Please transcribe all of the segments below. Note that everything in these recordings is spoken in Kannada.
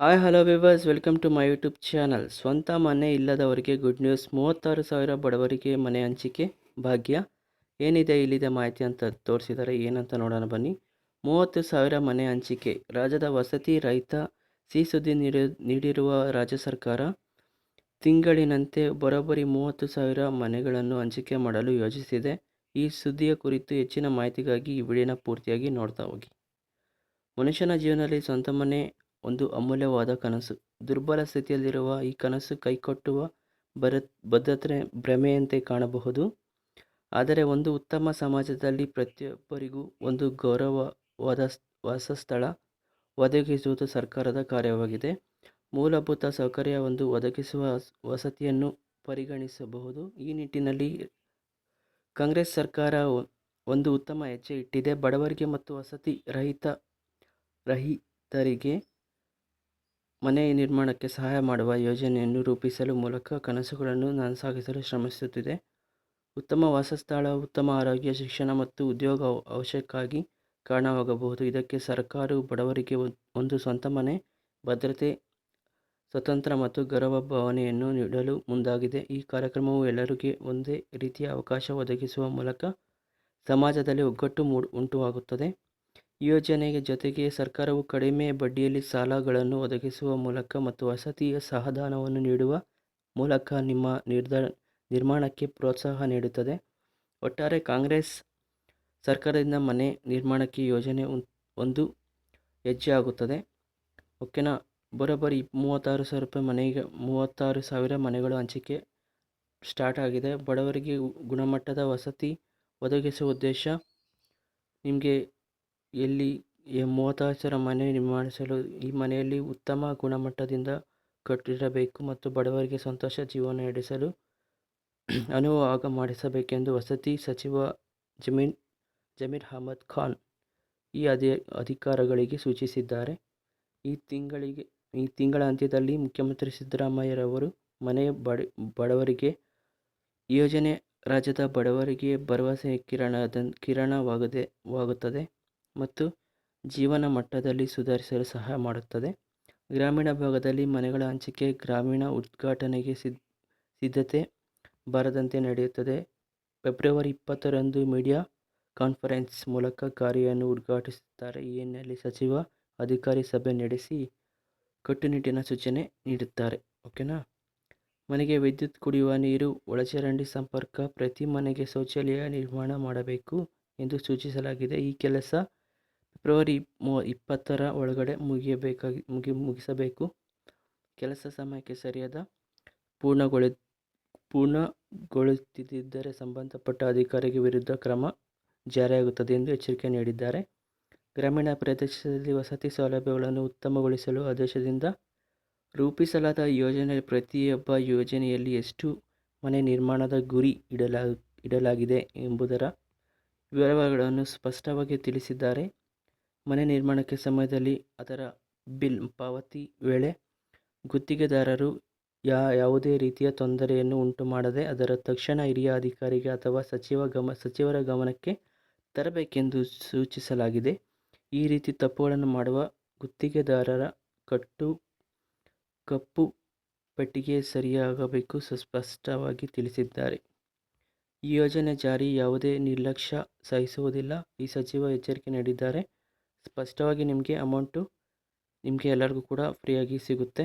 Hi hello viewers welcome to my YouTube channel ಸ್ವಂತ ಮನೆ ಇಲ್ಲದವರಿಗೆ ಗುಡ್ ನ್ಯೂಸ್ ಮೂವತ್ತಾರು ಸಾವಿರ ಬಡವರಿಗೆ ಮನೆ ಹಂಚಿಕೆ ಭಾಗ್ಯ. ಏನಿದೆ ಇಲ್ಲಿದೆ ಮಾಹಿತಿ ಅಂತ ತೋರಿಸಿದ್ದಾರೆ ಏನಂತ ನೋಡೋಣ ಬನ್ನಿ. ಮೂವತ್ತು ಸಾವಿರ ಮನೆ ಹಂಚಿಕೆ. ರಾಜ್ಯದ ವಸತಿ ರೈತ ಸಿ ಸುದ್ದಿ ನೀಡಿ, ನೀಡಿರುವ ರಾಜ್ಯ ಸರ್ಕಾರ ತಿಂಗಳಿನಂತೆ ಬರೋಬ್ಬರಿ ಮೂವತ್ತು ಸಾವಿರ ಮನೆಗಳನ್ನು ಹಂಚಿಕೆ ಮಾಡಲು ಯೋಜಿಸಿದೆ. ಈ ಸುದ್ದಿಯ ಕುರಿತು ಹೆಚ್ಚಿನ ಮಾಹಿತಿಗಾಗಿ ಈ ವಿಡಿಯೋನ ಪೂರ್ತಿಯಾಗಿ ನೋಡ್ತಾ ಹೋಗಿ. ಮನುಷ್ಯನ ಜೀವನದಲ್ಲಿ ಸ್ವಂತ ಮನೆ ಒಂದು ಅಮೂಲ್ಯವಾದ ಕನಸು. ದುರ್ಬಲ ಸ್ಥಿತಿಯಲ್ಲಿರುವ ಈ ಕನಸು ಕೈಕೊಟ್ಟುವ ಬರ ಬದ್ಧತೆ ಭ್ರಮೆಯಂತೆ ಕಾಣಬಹುದು. ಆದರೆ ಒಂದು ಉತ್ತಮ ಸಮಾಜದಲ್ಲಿ ಪ್ರತಿಯೊಬ್ಬರಿಗೂ ಒಂದು ಗೌರವವಾದ ವಾಸಸ್ಥಳ ಒದಗಿಸುವುದು ಸರ್ಕಾರದ ಕಾರ್ಯವಾಗಿದೆ. ಮೂಲಭೂತ ಸೌಕರ್ಯ ಒಂದು ಒದಗಿಸುವ ವಸತಿಯನ್ನು ಪರಿಗಣಿಸಬಹುದು. ಈ ನಿಟ್ಟಿನಲ್ಲಿ ಕಾಂಗ್ರೆಸ್ ಸರ್ಕಾರ ಒಂದು ಉತ್ತಮ ಹೆಜ್ಜೆ ಇಟ್ಟಿದೆ. ಬಡವರಿಗೆ ಮತ್ತು ವಸತಿ ರಹಿತ, ರಹಿತರಿಗೆ ಮನೆ ನಿರ್ಮಾಣಕ್ಕೆ ಸಹಾಯ ಮಾಡುವ ಯೋಜನೆಯನ್ನು ರೂಪಿಸಲು ಮೂಲಕ ಕನಸುಗಳನ್ನು ನನಸಾಗಿಸಲು ಶ್ರಮಿಸುತ್ತಿದೆ. ಉತ್ತಮ ವಾಸಸ್ಥಳ, ಉತ್ತಮ ಆರೋಗ್ಯ, ಶಿಕ್ಷಣ ಮತ್ತು ಉದ್ಯೋಗ ಅವಶ್ಯಕ್ಕಾಗಿ ಕಾರಣವಾಗಬಹುದು. ಇದಕ್ಕೆ ಸರ್ಕಾರವು ಬಡವರಿಗೆ ಒಂದು ಸ್ವಂತ ಮನೆ, ಭದ್ರತೆ, ಸ್ವತಂತ್ರ ಮತ್ತು ಗೌರವ ಭಾವನೆಯನ್ನು ನೀಡಲು ಮುಂದಾಗಿದೆ. ಈ ಕಾರ್ಯಕ್ರಮವು ಎಲ್ಲರಿಗೆ ಒಂದೇ ರೀತಿಯ ಅವಕಾಶ ಒದಗಿಸುವ ಮೂಲಕ ಸಮಾಜದಲ್ಲಿ ಒಗ್ಗಟ್ಟು ಮೂಡ್, ಉಂಟುವಾಗುತ್ತದೆ. ಯೋಜನೆಯ ಜೊತೆಗೆ ಸರ್ಕಾರವು ಕಡಿಮೆ ಬಡ್ಡಿಯಲ್ಲಿ ಸಾಲಗಳನ್ನು ಒದಗಿಸುವ ಮೂಲಕ ಮತ್ತು ವಸತಿಯ ಸಹಾಯಧನವನ್ನು ನೀಡುವ ಮೂಲಕ ನಿಮ್ಮ ನಿರ್ಮಾಣಕ್ಕೆ ಪ್ರೋತ್ಸಾಹ ನೀಡುತ್ತದೆ. ಒಟ್ಟಾರೆ ಕಾಂಗ್ರೆಸ್ ಸರ್ಕಾರದಿಂದ ಮನೆ ನಿರ್ಮಾಣಕ್ಕೆ ಯೋಜನೆ ಒಂದು ಹೆಜ್ಜೆ ಆಗುತ್ತದೆ ಓಕೆನಾ? ಬರೋಬ್ಬರಿ ಮೂವತ್ತಾರು ಸಾವಿರ ರೂಪಾಯಿ ಮನೆಗೆ, ಮೂವತ್ತಾರು ಸಾವಿರ ಮನೆಗಳು ಹಂಚಿಕೆ ಸ್ಟಾರ್ಟ್ ಆಗಿದೆ. ಬಡವರಿಗೆ ಗುಣಮಟ್ಟದ ವಸತಿ ಒದಗಿಸುವ ಉದ್ದೇಶ ನಿಮಗೆ ಎಲ್ಲಿ ಮೂವತ್ತಾಸರ ಮನೆ ನಿರ್ಮಾಣಿಸಲು ಈ ಮನೆಯಲ್ಲಿ ಉತ್ತಮ ಗುಣಮಟ್ಟದಿಂದ ಕಟ್ಟಿರಬೇಕು ಮತ್ತು ಬಡವರಿಗೆ ಸಂತೋಷ ಜೀವನ ನಡೆಸಲು ಆಗ ಮಾಡಿಸಬೇಕೆಂದು ವಸತಿ ಸಚಿವ ಜಮೀನ್ ಜಮೀರ್ ಅಹಮದ್ ಖಾನ್ ಈ ಅಧಿ ಅಧಿಕಾರಗಳಿಗೆ ಸೂಚಿಸಿದ್ದಾರೆ. ಈ ತಿಂಗಳಿಗೆ, ಈ ತಿಂಗಳ ಅಂತ್ಯದಲ್ಲಿ ಮುಖ್ಯಮಂತ್ರಿ ಸಿದ್ದರಾಮಯ್ಯರವರು ಮನೆ ಬಡ, ಬಡವರಿಗೆ ಯೋಜನೆ, ರಾಜ್ಯದ ಬಡವರಿಗೆ ಭರವಸೆ ಕಿರಣದ, ಕಿರಣವಾಗದೆ, ವಾಗುತ್ತದೆ. ಮತ್ತು ಜೀವನ ಮಟ್ಟದಲ್ಲಿ ಸುಧಾರಿಸಲು ಸಹಾಯ ಮಾಡುತ್ತದೆ. ಗ್ರಾಮೀಣ ಭಾಗದಲ್ಲಿ ಮನೆಗಳ ಹಂಚಿಕೆ, ಗ್ರಾಮೀಣ ಉದ್ಘಾಟನೆಗೆ ಸಿದ್ಧತೆ ಬಾರದಂತೆ ನಡೆಯುತ್ತದೆ. ಫೆಬ್ರವರಿ ಇಪ್ಪತ್ತರಂದು ಮೀಡಿಯಾ ಕಾನ್ಫರೆನ್ಸ್ ಮೂಲಕ ಕಾರ್ಯವನ್ನು ಉದ್ಘಾಟಿಸುತ್ತಾರೆ. ಈ ಹಿನ್ನೆಲೆಯಲ್ಲಿ ಸಚಿವ, ಅಧಿಕಾರಿ ಸಭೆ ನಡೆಸಿ ಕಟ್ಟುನಿಟ್ಟಿನ ಸೂಚನೆ ನೀಡುತ್ತಾರೆ. ಓಕೆನಾ? ಮನೆಗೆ ವಿದ್ಯುತ್ ಕುಡಿಯುವ ನೀರು, ಒಳಚರಂಡಿ ಸಂಪರ್ಕ, ಪ್ರತಿ ಮನೆಗೆ ಶೌಚಾಲಯ ನಿರ್ಮಾಣ ಮಾಡಬೇಕು ಎಂದು ಸೂಚಿಸಲಾಗಿದೆ. ಈ ಕೆಲಸ ಫೆಬ್ರವರಿ ಮೂ, ಇಪ್ಪತ್ತರ ಒಳಗಡೆ ಮುಗಿಯಬೇಕಾಗಿ, ಮುಗಿ, ಮುಗಿಸಬೇಕು. ಕೆಲಸ ಸಮಯಕ್ಕೆ ಸರಿಯಾದ ಪೂರ್ಣಗೊಳಿ ಪೂರ್ಣಗೊಳಿಸದಿದ್ದರೆ ಸಂಬಂಧಪಟ್ಟ ಅಧಿಕಾರಿಗೆ ವಿರುದ್ಧ ಕ್ರಮ ಜಾರಿಯಾಗುತ್ತದೆ ಎಂದು ಎಚ್ಚರಿಕೆ ನೀಡಿದ್ದಾರೆ. ಗ್ರಾಮೀಣ ಪ್ರದೇಶದಲ್ಲಿ ವಸತಿ ಸೌಲಭ್ಯಗಳನ್ನು ಉತ್ತಮಗೊಳಿಸಲು ಆದೇಶದಿಂದ ರೂಪಿಸಲಾದ ಯೋಜನೆ, ಪ್ರತಿಯೊಬ್ಬ ಯೋಜನೆಯಲ್ಲಿ ಎಷ್ಟು ಮನೆ ನಿರ್ಮಾಣದ ಗುರಿ ಇಡಲಾ ಇಡಲಾಗಿದೆ ಎಂಬುದರ ವಿವರಗಳನ್ನು ಸ್ಪಷ್ಟವಾಗಿ ತಿಳಿಸಿದ್ದಾರೆ. ಮನೆ ನಿರ್ಮಾಣಕ್ಕೆ ಸಮಯದಲ್ಲಿ ಅದರ ಬಿಲ್ ಪಾವತಿ ವೇಳೆ ಗುತ್ತಿಗೆದಾರರು ಯಾ ಯಾವುದೇ ರೀತಿಯ ತೊಂದರೆಯನ್ನು ಉಂಟು ಮಾಡದೆ ಅದರ ತಕ್ಷಣ ಹಿರಿಯ ಅಧಿಕಾರಿಗೆ ಅಥವಾ ಸಚಿವ ಗಮ, ಸಚಿವರ ಗಮನಕ್ಕೆ ತರಬೇಕೆಂದು ಸೂಚಿಸಲಾಗಿದೆ. ಈ ರೀತಿ ತಪ್ಪುಗಳನ್ನು ಮಾಡುವ ಗುತ್ತಿಗೆದಾರರ ಕಟ್ಟು, ಕಪ್ಪು ಪಟ್ಟಿಗೆ ಸರಿಯಾಗಬೇಕು ಸ್ಪಷ್ಟವಾಗಿ ತಿಳಿಸಿದ್ದಾರೆ. ಈ ಯೋಜನೆ ಜಾರಿ ಯಾವುದೇ ನಿರ್ಲಕ್ಷ್ಯ ಸಹಿಸುವುದಿಲ್ಲ. ಈ ಸಚಿವ ಎಚ್ಚರಿಕೆ ನೀಡಿದ್ದಾರೆ. ಸ್ಪಷ್ಟವಾಗಿ ನಿಮಗೆ ಅಮೌಂಟು ನಿಮಗೆ ಎಲ್ಲರಿಗೂ ಕೂಡ ಫ್ರೀಯಾಗಿ ಸಿಗುತ್ತೆ.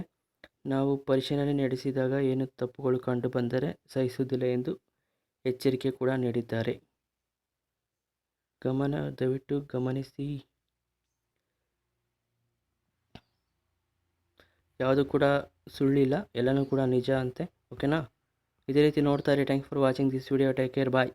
ನಾವು ಪರಿಶೀಲನೆ ನಡೆಸಿದಾಗ ಏನು ತಪ್ಪುಗಳು ಕಂಡು ಬಂದರೆ ಸಹಿಸುವುದಿಲ್ಲ ಎಂದು ಎಚ್ಚರಿಕೆ ಕೂಡ ನೀಡಿದ್ದಾರೆ. ಗಮನ, ದಯವಿಟ್ಟು ಗಮನಿಸಿ. ಯಾವುದು ಕೂಡ ಸುಳ್ಳಿಲ್ಲ, ಎಲ್ಲನೂ ಕೂಡ ನಿಜ ಅಂತೆ, ಓಕೆನಾ? ಇದೇ ರೀತಿ ನೋಡ್ತಾ ಇರಿ. Thank for watching this video take care bye